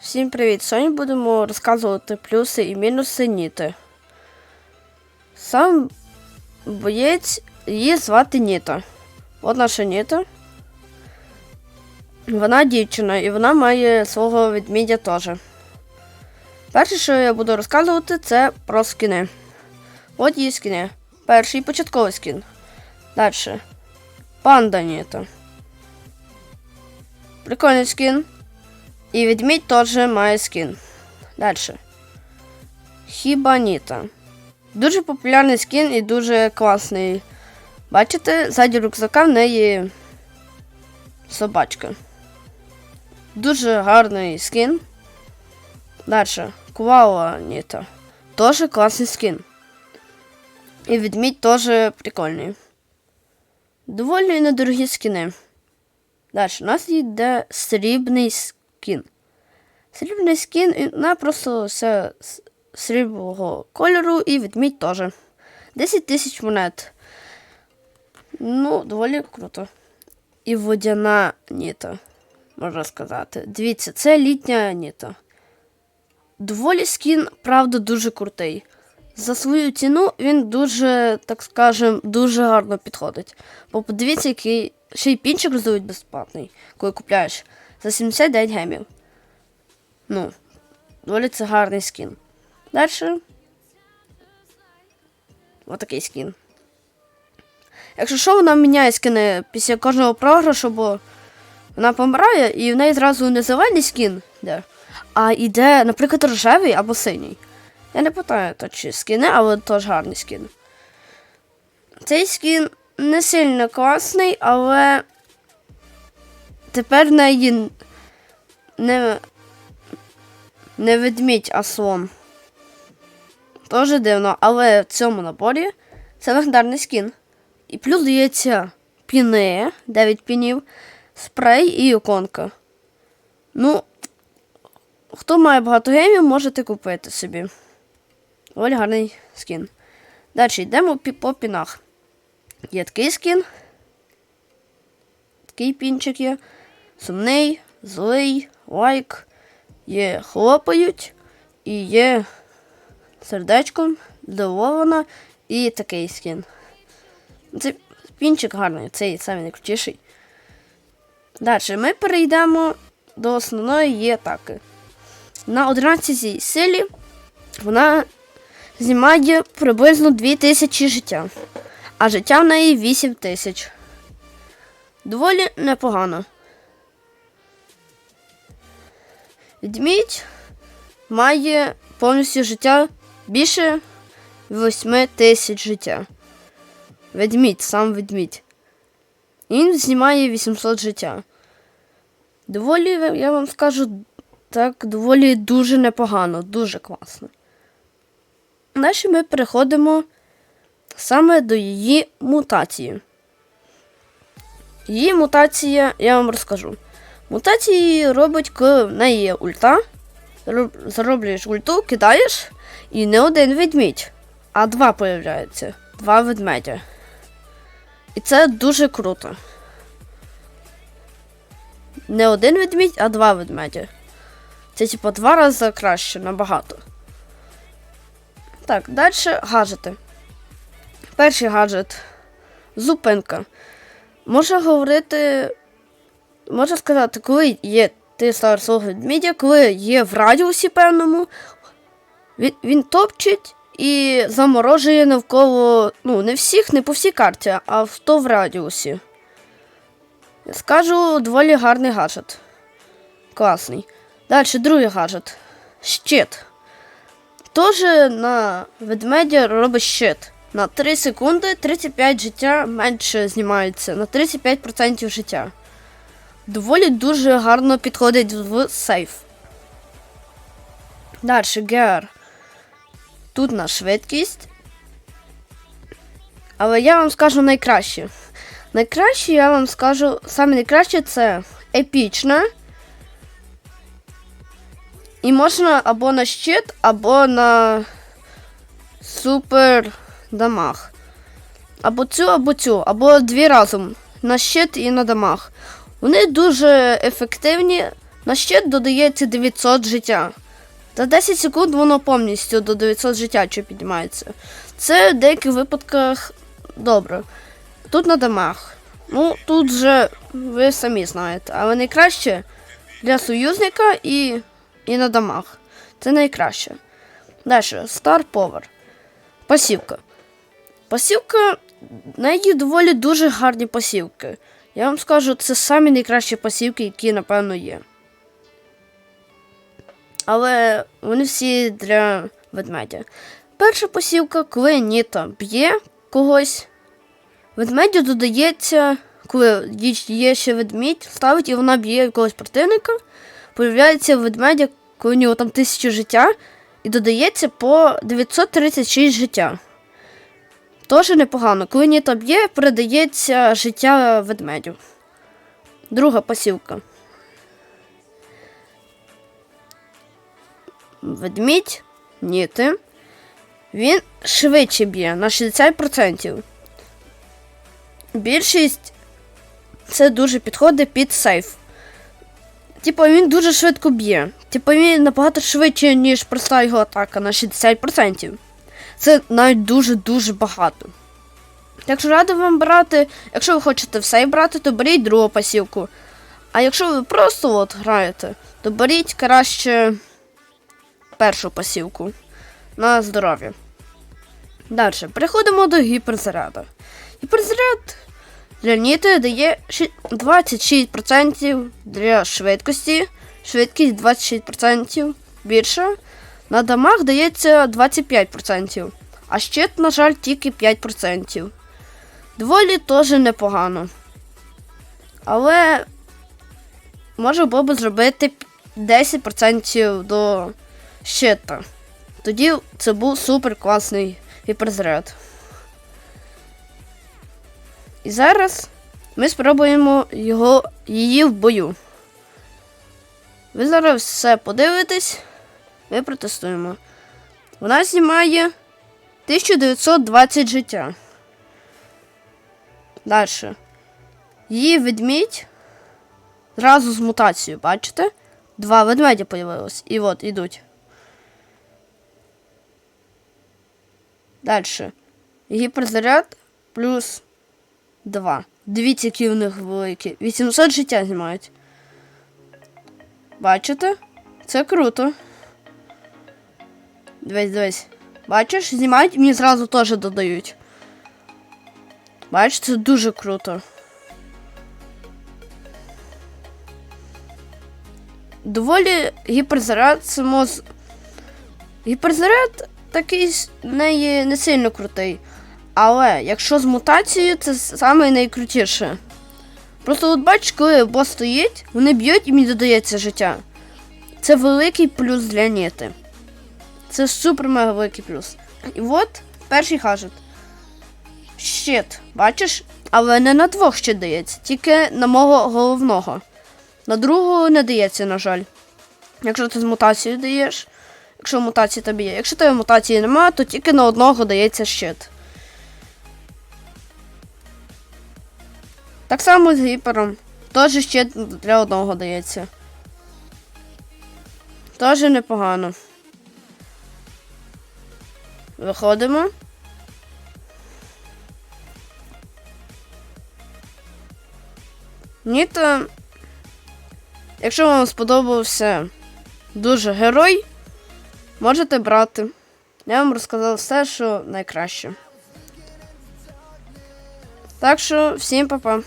Всім привіт! Сьогодні будемо розказувати плюси і мінуси Ніти. Сам боєць її звати Ніта. От наша Ніта. Вона дівчина і вона має свого ведмідя теж. Перше, що я буду розказувати, це про скини. От її скини. Перший початковий скін. Далі. Панда Ніта. Прикольний скін. І ведмідь теж має скін. Далі. Хібаніта. Дуже популярний скін і дуже класний. Бачите, ззаді рюкзака в неї собачка. Дуже гарний скін. Далі. Куаланіта. Теж класний скін. І ведмідь теж прикольний. Доволі недорогі скіни. Далі, у нас йде срібний скін. Срібний скін, вона просто все срібного кольору і ведмідь теж. 10 тисяч монет. Ну, доволі круто. І водяна ніта, можна сказати. Дивіться, це літня ніта. Доволі скін, правда, дуже крутий. За свою ціну він дуже, так скажем, дуже гарно підходить. Бо подивіться, який ще й пінчик роздають безплатний, коли купляєш за 79 гемів. Ну, доволі це гарний скін. Далі. Отакий скін. Якщо що, вона міняє скини після кожного програшу, бо вона помирає і в неї зразу не зелений скін йде, а йде, наприклад, рожевий або синій. Я не питаю точно скіни, але теж гарний скін. Цей скін не сильно класний, але тепер в неї не, не ведмідь, а слон. Тоже дивно, але в цьому наборі це легендарний скін. І плюс дається піни, 9 пінів, спрей і іконка. Ну, хто має багато геймів, можете купити собі. Доволі гарний скін. Далі йдемо по пінах. Є такий скін. Такий пінчик є. Сумний, злий, лайк. Є хлопають. І є сердечком, здивована і такий скін. Це пінчик гарний, цей самий найкрутіший. Далі ми перейдемо до основної її атаки. На 11 силі вона знімає приблизно 2000 життя, а життя в неї 8000. Доволі непогано. Відмідь має повністю життя більше 8 тисяч життя. Ведмідь, сам ведмідь. Він знімає 800 життя. Доволі, я вам скажу, так, доволі дуже непогано, дуже класно. Далі ми переходимо саме до її мутації. Її мутація, я вам розкажу. Мутації робить, коли в неї є ульта. Роб- Зароблюєш ульту, кидаєш, і не один ведмідь, а два появляються. Два ведмедя. І це дуже круто. Не один ведмідь, а два ведмедя. Це типу два рази краще, набагато. Так, далі гаджети. Перший гаджет. Зупинка. Може говорити. Можна сказати, коли є ти свого ведмідя, коли є в радіусі певному, він, він топчить і заморожує навколо, ну, не всіх, не по всій карті, а в то в радіусі. Скажу, доволі гарний гаджет. Класний. Далі другий гаджет. Щит. Теж на ведмедя робить щит. На 3 секунди 35 життя менше знімається, на 35% життя. Доволі дуже гарно підходить в сейф. Далі ГР. Тут на швидкість. Але я вам скажу найкраще. Найкраще я вам скажу, саме найкраще це епічна. І можна або на щит, або на супер дамаг. Або цю, або цю, або дві разом. На щит і на дамаг. Вони дуже ефективні На щит додається 900 життя. За 10 секунд воно повністю до 900 життя чи піднімається. Це в деяких випадках добре. Тут на дамаг. Ну, тут же ви самі знаєте, але найкраще для союзника і, і на дамаг. Це найкраще. Далі, Star Power. Пасівка. Пасівка, в неї доволі дуже гарні пасівки. Я вам скажу, це самі найкращі пасівки, які, напевно, є. Але вони всі для ведмедя. Перша посівка, коли Ніта б'є когось, ведмедю додається, коли є ще ведмідь, ставить і вона б'є якогось противника, появляється ведмедя, коли у нього там тисячу життя, і додається по 936 життя. Тоже непогано. Коли Ніта б'є, передається життя ведмедю. Друга посівка. Ведмідь, ніти. Він швидше б'є на 60%. Більшість це дуже підходить під сейф. Типу, він дуже швидко б'є. Типу, він набагато швидше, ніж проста його атака на 60%. Це навіть дуже-дуже багато. Так що радий вам брати, якщо ви хочете все брати, то беріть другу пасівку. А якщо ви просто от граєте, то беріть краще першу пасівку на здоров'я. Далі, переходимо до гіперзаряду. Гіперзаряд для Ніти дає 26% для швидкості, швидкість 26% більше. На дамаг дається 25%, а щит, на жаль, тільки 5%. Доволі теж непогано. Але може було б зробити 10% до щита. Тоді це був супер класний гіперзаряд. І зараз ми спробуємо його, її в бою. Ви зараз все подивитесь, ми протестуємо. Вона знімає 1920 життя. Далі. Її ведмідь зразу з мутацією, бачите? Два ведмедя появилось. І от ідуть. Далі. Гіперзаряд плюс 2. Дивіться, які у них великі. 800 життя знімають. Бачите? Це круто. Дивись, дивись. Бачиш, знімають і мені зразу теж додають. Бачиш, це дуже круто. Доволі гіперзаряд моз. Гіперзаряд такий не, не сильно крутий. Але якщо з мутацією, це саме найкрутіше. Просто от бачиш, коли бос стоїть, вони б'ють і мені додається життя. Це великий плюс для Ніти. Це супер мега великий плюс. І от перший гаджет. Щит, бачиш? Але не на двох ще дається, тільки на мого головного. На другого не дається, на жаль. Якщо ти з мутацією даєш, якщо мутації тобі є. Якщо тебе мутації немає, то тільки на одного дається щит. Так само з гіпером. Теж щит для одного дається. Теж непогано. Виходимо. Ні, то. Якщо вам сподобався дуже герой, можете брати. Я вам розказав все, що найкраще. Так що всім па-па.